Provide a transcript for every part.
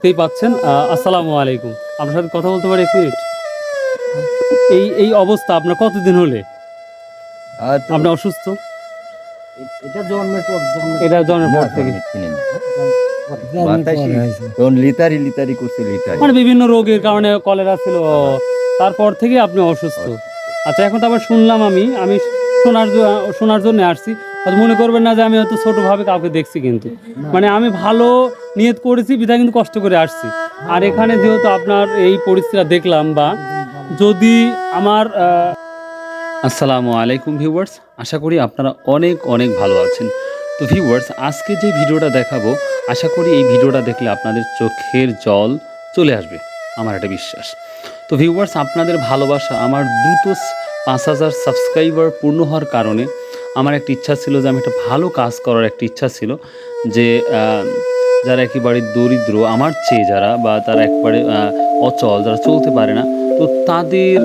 দেখতেই পাচ্ছেন আসসালামু আলাইকুম। আপনার সাথে কথা বলতে পারি এক মিনিট এই এই অবস্থা আপনার কতদিন হলে? আপনি অসুস্থ? এটা জন্মের পর এটা জন্মের পর থেকে। লিতারি লিতারি করছে লিতারি। মানে বিভিন্ন রোগের কারণে কলেরা ছিল। তারপর থেকে আপনি অসুস্থ। আচ্ছা এখন তো আবার শুনলাম আমি। আমি শোনার শোনার জন্য আসছি। মনে করবেন না যে আমি হয়তো ছোটোভাবে কাউকে দেখছি কিন্তু। মানে আমি ভালো নিয়ত করেছি বিধায় কিন্তু কষ্ট করে আসছি। আর এখানে যেহেতু আপনার এই পরিস্থিতিটা দেখলাম বা যদি আমার আহ, আসসালামু আলাইকুম ভিউয়ার্স আশা করি আপনারা অনেক অনেক ভালো আছেন। তো ভিউয়ার্স আজকে যে ভিডিওটা দেখাবো আশা করি এই ভিডিওটা দেখলে আপনাদের চোখের জল চলে আসবে আমার একটা বিশ্বাস। তো ভিউয়ার্স আপনাদের ভালোবাসা আমার দ্রুত পাঁচ হাজার সাবস্ক্রাইবার পূর্ণ হওয়ার কারণে আমার একটা ইচ্ছা ছিল যে আমি একটা ভালো কাজ করার একটা ইচ্ছা ছিল যে যারা একেবারে দরিদ্র, আমার চেয়ে যারা বা তারা একবারে অচল, যারা চলতে পারে না, তো তাদের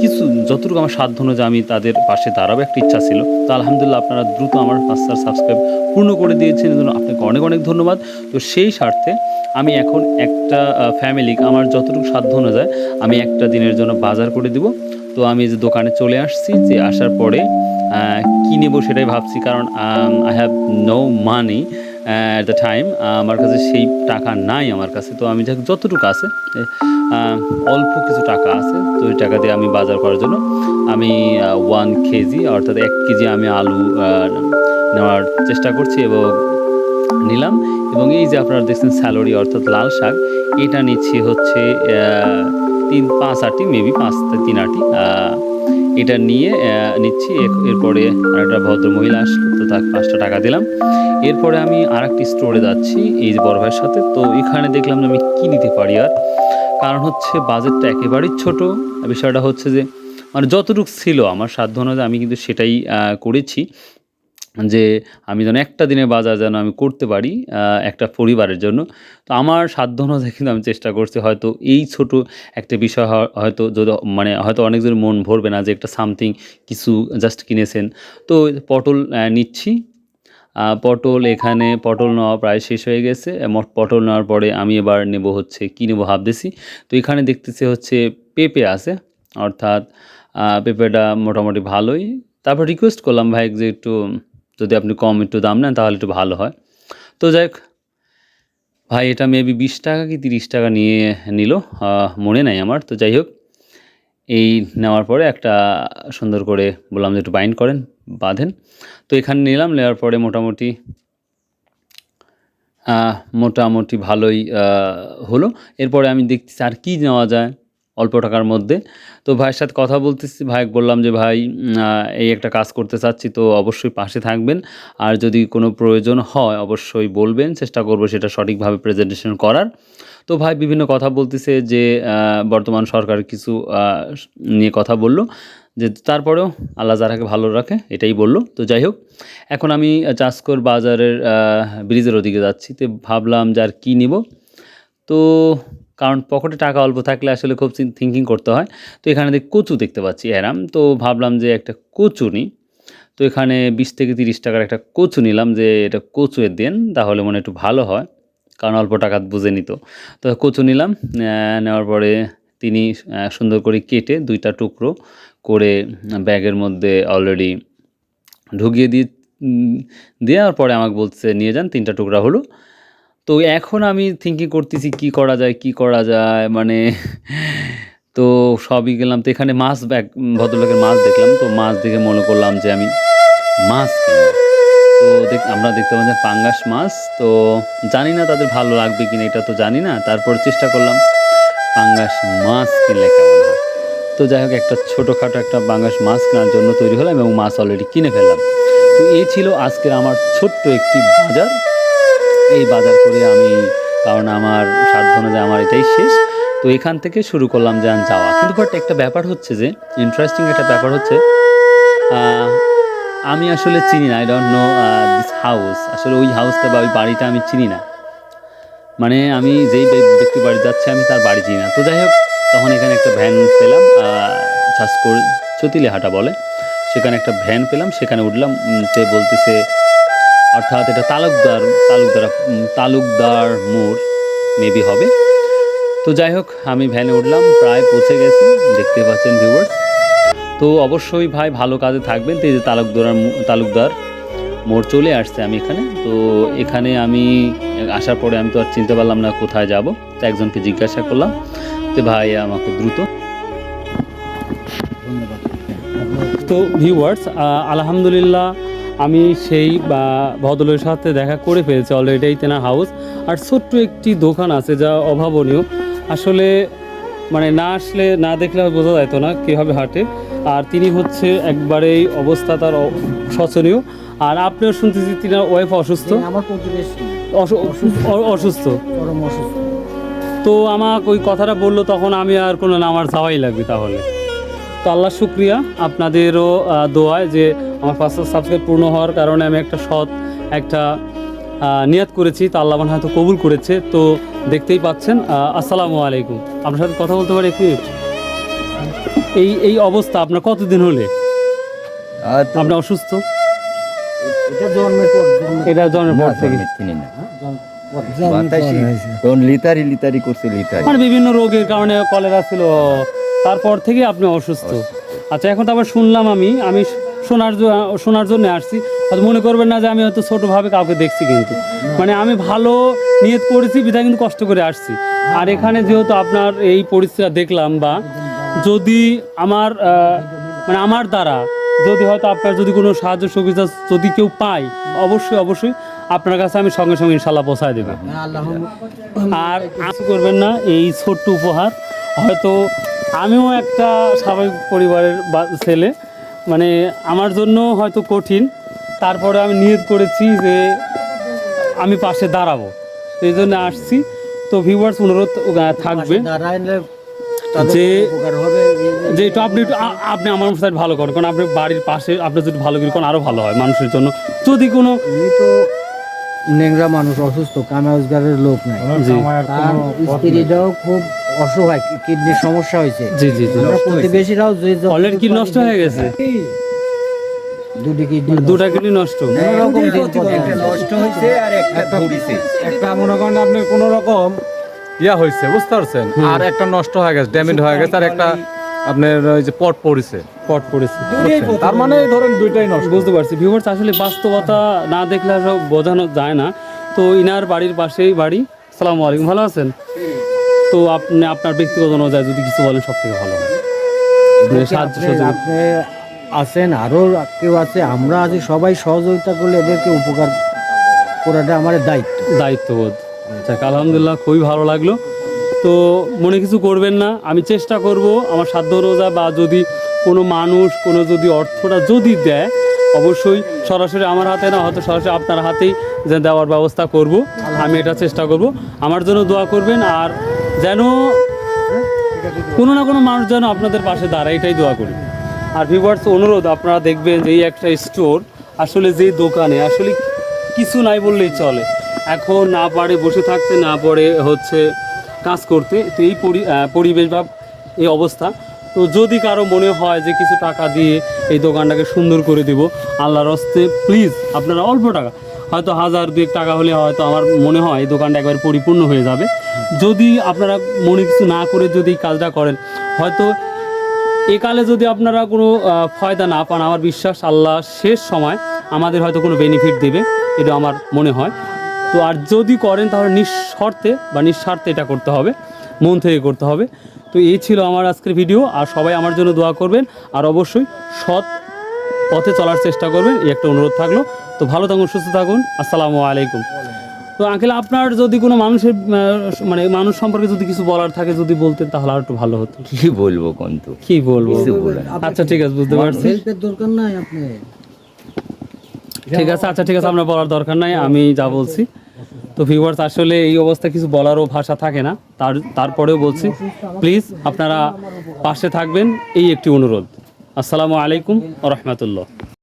কিছু, যতটুকু আমার সাধ্য অনুযায়ী আমি তাদের পাশে দাঁড়াবো, একটা ইচ্ছা ছিল। তো আলহামদুলিল্লাহ আপনারা দ্রুত আমার পাঁচ হাজার সাবস্ক্রাইব পূর্ণ করে দিয়েছেন এর জন্য আপনাকে অনেক অনেক ধন্যবাদ। তো সেই স্বার্থে আমি এখন একটা ফ্যামিলি আমার যতটুকু সাধ্য অনুযায়ী আমি একটা দিনের জন্য বাজার করে দিব। তো আমি যে দোকানে চলে আসছি, যে আসার পরে কি নেব সেটাই ভাবছি, কারণ I have no money at the time আমার কাছে সেই টাকা নাই আমার কাছে। তো আমি যতটুকু আছে অল্প কিছু টাকা আছে, তো ওই টাকা দিয়ে আমি বাজার করার জন্য আমি ওয়ান কেজি, অর্থাৎ এক কেজি আমি আলু নেওয়ার চেষ্টা করছি এবং নিলাম। এবং এই যে আপনারা দেখছেন স্যালারি, অর্থাৎ লাল শাক, এটা নিচ্ছি হচ্ছে তিন পাঁচ আটি মেবি পাঁচ তিন আটি এটা নিয়ে নিচ্ছি। এর- এরপরে আরেকটা ভদ্র মহিলা আসলো, তো তাকে পাঁচটা টাকা দিলাম। এরপরে আমি আর একটি স্টোরে যাচ্ছি, এই বড় ভাইয়ের সাথে। তো এখানে দেখলাম যে আমি কী নিতে পারি আর। কারণ হচ্ছে বাজেটটা একেবারেই ছোট। বিষয়টা হচ্ছে যে মানে যতটুকু ছিল আমার সাধ্য অনুযায়ী আমি কিন্তু সেটাই করেছি। যে আমি যেন একটা দিনের বাজার যেন আমি করতে পারি একটা পরিবারের জন্য। তো আমার সাধ্য অনুযায়ী কিন্তু আমি চেষ্টা করছি হয়তো এই ছোট একটা বিষয় হয়- হয়তো যদি মানে হয়তো অনেকজন মন ভরবে না যে একটা সামথিং কিছু জাস্ট কিনেছেন। তো পটল নিচ্ছি। পটল এখানে, পটল নেওয়া প্রায় শেষ হয়ে গেছে। পটল নেওয়ার পরে আমি এবার নেব হচ্ছে, কী নেব ভাবতেছি। তো এখানে দেখতেছি হচ্ছে পেঁপে আছে, অর্থাৎ পেঁপেটা মোটামুটি ভালোই। তারপর রিকোয়েস্ট করলাম ভাই যে একটু যদি আপনি কম একটু দাম নেন, তাহলে একটু ভালো হয়। তো যাই হোক, ভাই, এটা মেবি বিশ টাকা কি তিরিশ টাকা নিয়ে নিল মনে নাই আমার। তো যাই হোক, এই নেওয়ার পরে একটা সুন্দর করে বললাম যে একটু বাইন্ড করেন, বাঁধেন। তো এখানে নিলাম, নেওয়ার পরে মোটামুটি মোটামুটি ভালোই হলো। এরপরে আমি দেখতেছি আর কী নেওয়া যায়। অল্প টাকার মধ্যে। তো ভাইয়ের সাথে কথা বলতেছি, ভাই বললাম যে, ভাই এই একটা কাজ করতে চাচ্ছি, তো অবশ্যই পাশে থাকবেন। আর যদি কোনো প্রয়োজন হয়, অবশ্যই বলবেন, চেষ্টা করব সেটা সঠিকভাবে প্রেজেন্টেশন করার। তো ভাই বিভিন্ন কথা বলতেছে যে বর্তমান সরকার কিছু নিয়ে কথা বলল। যে, তারপরেও আল্লাহ যারাকে ভালো রাখে, এটাই বলল। তো যাই হোক, এখন আমি চাষকর বাজারের ব্রিজের ওদিকে যাচ্ছি। তো ভাবলাম যে আর কী নিব। তো কারণ পকেটে টাকা অল্প থাকলে আসলে খুব থিঙ্কিং করতে হয়। তো এখানে দেখ কচু দেখতে পাচ্ছি, এরাম। তো ভাবলাম যে একটা কচু নিই তো এখানে বিশ থেকে তিরিশ টাকার একটা কচু নিলাম যে এটা কচু এর দেন, তাহলে মনে একটু ভালো হয়, কারণ অল্প টাকা বুঝে নিত। তো কচু নিলাম নেওয়ার পরে তিনি সুন্দর করে কেটে দুইটা টুকরো করে ব্যাগের মধ্যে অলরেডি ঢুকিয়ে দিয়ে দেওয়ার পরে আমাকে বলছে, নিয়ে যান, তিনটা টুকরা হলো। তো এখন আমি থিঙ্কিং করতেছি কি করা যায়, কি করা যায় মানে তো সবই গেলাম, তো এখানে মাছ ব্যাগ ভদ্রলোকের মাছ দেখলাম, তো মাছ দেখে মনে করলাম যে আমি মাছ তো দেখ, আমরা দেখতে পাচ্ছি পাঙ্গাস মাছ, তো জানি না তাদের ভালো লাগবে কিনা, এটা তো জানি না, তারপর চেষ্টা করলাম পাঙ্গাস মাছ কিনলে কেমন হয়। তো যাই হোক, একটা ছোটোখাটো একটা পাঙ্গাস মাছ কেনার জন্য তৈরি হলাম এবং মাছ অলরেডি কিনে ফেললাম। তো এই ছিল আজকের আমার ছোট্ট একটি বাজার। এই বাজার করে আমি, কারণ আমার সাধ্য অনুযায়ী আমার এটাই শেষ। তো এখান থেকে শুরু করলাম যে আন যাওয়া। কিন্তু বাট একটা ব্যাপার হচ্ছে যে ইন্টারেস্টিং একটা ব্যাপার হচ্ছে আমি আসলে চিনি না I don't know this house আসলে ওই হাউসটা বা ওই বাড়িটা আমি চিনি না। মানে আমি যেই ব্যক্তি বাড়ি যাচ্ছি, আমি তার বাড়ি চিনি না। তো যাই হোক, তখন এখানে একটা ভ্যান পেলাম ছাসকোর চতিলেহাটা বলে। সেখানে একটা ভ্যান পেলাম, সেখানে উঠলাম সে বলতেছে অর্থাৎ এটা তালুকদার তালুকদার তালুকদার মোড় মেবি হবে। তো যাই হোক, আমি ভ্যানে উঠলাম, প্রায় পৌঁছে গেছি, দেখতে পাচ্ছেন ভিউয়ার্স তো অবশ্যই ভাই, ভালো কাজে থাকবেন। তো এই যে তালুকদার তালুকদার মোড় চলে আসছে আমি এখানে। তো এখানে আমি আসার পরে আমি তো আর চিনতে পারলাম না কোথায় যাব। তো একজনকে জিজ্ঞাসা করলাম তো ভাই, আমাকে দ্রুত তো ভিউয়ার্স আলহামদুলিল্লাহ আমি সেই বা, ভদ্রলোকের সাথে দেখা করে ফেলেছি অলরেডি এই তেনার হাউস আর ছোট্ট একটি দোকান আছে যা অভাবনীয়। আসলে মানে না আসলে না দেখলে বোঝা যেত না কীভাবে হাঁটে। আর তিনি হচ্ছে একবারেই অবস্থা তার শোচনীয়। আর আপনিও শুনতেছি তিনার ওয়াইফ অসুস্থ। আমার অসু- অ- অসুস্থ। তো আমাকে ওই কথাটা বলল তখন আমি আর কোনো না আমার যাওয়াই লাগবে তাহলে। তো আল্লাহ শুক্রিয়া আপনাদেরও দোয়ায় যে আমার পাঁচশো সাবস্ক্রাইব পূর্ণ হওয়ার কারণে আমি একটা সৎ একটা নিয়াত করেছি তো আল্লাহ মনে হয়তো কবুল করেছে তো দেখতেই পাচ্ছেন আসসালামু আলাইকুম। আপনার সাথে কথা বলতে পারি একটু এই এই অবস্থা আপনার কতদিন হলে? আপনি অসুস্থ? এটা জন্মের পর থেকে। হ্যাঁ, লিতারি লিতারি করছে লিতারি। মানে বিভিন্ন রোগের কারণে কলেরা ছিল তারপর থেকে আপনি অসুস্থ। আচ্ছা এখন তো আবার শুনলাম আমি আমি শোনার শোনার জন্য আসছি। হয়তো মনে করবেন না যে আমি হয়তো ছোটোভাবে কাউকে দেখছি কিন্তু। মানে আমি ভালো নিয়ত করেছি, বিধায় কিন্তু কষ্ট করে আসছি। আর এখানে যেহেতু আপনার এই পরিস্থিতি দেখলাম বা যদি আমার মানে আমার দ্বারা যদি হয়তো আপনার যদি কোনো সাহায্য সুবিধা যদি কেউ পায়, অবশ্যই অবশ্যই আপনার কাছে আমি সঙ্গে সঙ্গে ইনশাল্লাহ পৌঁছায় দেবো। আর আশা করবেন না, এই ছোট্ট উপহার। হয়তো আমিও একটা স্বাভাবিক পরিবারের ছেলে মানে আমার জন্য হয়তো কঠিন। তারপরে আমি নিয়ত করেছি যে আমি পাশে দাঁড়াবো। এই জন্য আসছি। তো ভিউয়ার্স অনুরোধ থাকবে যে- এই যে- একটু আপনি একটু আপনি আমার সাথে ভালো করেন। কারণ আপনি বাড়ির পাশে আপনি যদি ভালো করেন কারণ আরও ভালো হয় মানুষের জন্য। যদি কোনো তো নেংরা মানুষ অসুস্থ কামা রোজগারের লোক নাই। তার স্ত্রীটাও খুব অসহায় কিডনির সমস্যা হয়েছে। জি জি জি। প্রতিবেশীরাও যে অলরেডি কি নষ্ট হয়ে গেছে? দুটি কিডনি দুটা কিডনি নষ্ট। রকম একটা নষ্ট হয়েছে আর একটা ধরিছে একটা মনে করেন আপনার কোন রকম ইয়া হয়েছে বুঝতে পারছেন? আর একটা নষ্ট হয়ে গেছে ড্যামেজ হয়ে গেছে আর একটা আপনার ওই যে পট পড়েছে। পট পড়েছে তার মানে ধরেন দুইটাই নষ্ট। বুঝতে পারছি। ভিউয়ার্স আসলে বাস্তবতা না দেখলে সব বোঝানো যায় না। তো ইনার বাড়ির পাশেই বাড়ি। সালামু আলাইকুম। ভালো আছেন? তো আপনি আপনার ব্যক্তিগত অনুযায়ী যদি কিছু বলেন সব থেকে ভালো মানে আপনি- আছেন আরও কেউ আছে আমরা আজ সবাই সহযোগিতা করলে এদেরকে উপকার করাটা আমার দায়িত্ব। দায়িত্ববোধ। যাক আলহামদুলিল্লাহ খুবই ভালো লাগল। তো মনে কিছু করবেন না আমি চেষ্টা করব আমার সাধ্য অনুযায়ী বা যদি কোনো মানুষ, কোনো যদি অর্থটা যদি দেয়, অবশ্যই সরাসরি আমার হাতে না, হয়তো সরাসরি আপনার হাতেই যে দেওয়ার ব্যবস্থা করব। আমি এটা চেষ্টা করব। আমার জন্য দোয়া করবেন আর যেন কোনো না কোনো মানুষ যেন আপনাদের পাশে দাঁড়ায়, এটাই দোয়া করি। আর ভিভার্স অনুরোধ, আপনারা দেখবেন যে এই একটা স্টোর আসলে যে দোকানে, আসলে কিছু নাই বললেই চলে। এখন না পারে বসে থাকতে, না পারে হচ্ছে কাজ করতে, তো এই পরি- পরিবেশ বা এই অবস্থা। তো যদি কারও মনে হয় যে কিছু টাকা দিয়ে এই দোকানটাকে সুন্দর করে দিব, আল্লাহর হস্তে প্লিজ আপনারা অল্প টাকা, হয়তো হাজার দুয়েক টাকা হলে হয়তো আমার মনে হয় এই দোকানটা একবার পরিপূর্ণ হয়ে যাবে। যদি আপনারা মনে কিছু না করে যদি কাজটা করেন, হয়তো একালে যদি আপনারা কোনো ফায়দা না পান, আমার বিশ্বাস আল্লাহ শেষ সময় আমাদের হয়তো কোনো বেনিফিট দেবে, এটা আমার মনে হয়। তো আর যদি করেন তাহলে নিঃশর্তে বা নিঃস্বার্থে এটা করতে হবে, মন থেকে করতে হবে। তো এই ছিল আমার আজকের ভিডিও আর সবাই আমার জন্য দোয়া করবেন আর অবশ্যই সৎ পথে চলার চেষ্টা করবেন এই একটা অনুরোধ থাকল। তো ভালো থাকুন সুস্থ থাকুন আসসালামু আলাইকুম। তো আঙ্কেল আপনার যদি কোনো মানুষের মানে মানুষ সম্পর্কে যদি কিছু বলার থাকে যদি বলতেন তাহলে আর একটু ভালো হতো। কি বলব কন্তু কি বলব। আচ্ছা ঠিক আছে বুঝতে পারছি। হেল্পের দরকার নাই আপনি ঠিক আছে আচ্ছা ঠিক আছে আপনার বলার দরকার নাই আমি যা বলছি। তো ভিউয়ার্স আসলে এই অবস্থা কিছু বলারও ভাষা থাকে না। তার, তারপরেও বলছি প্লিজ আপনারা পাশে থাকবেন, এই একটি অনুরোধ। আসসালামু আলাইকুম রহমতুল্লাহ।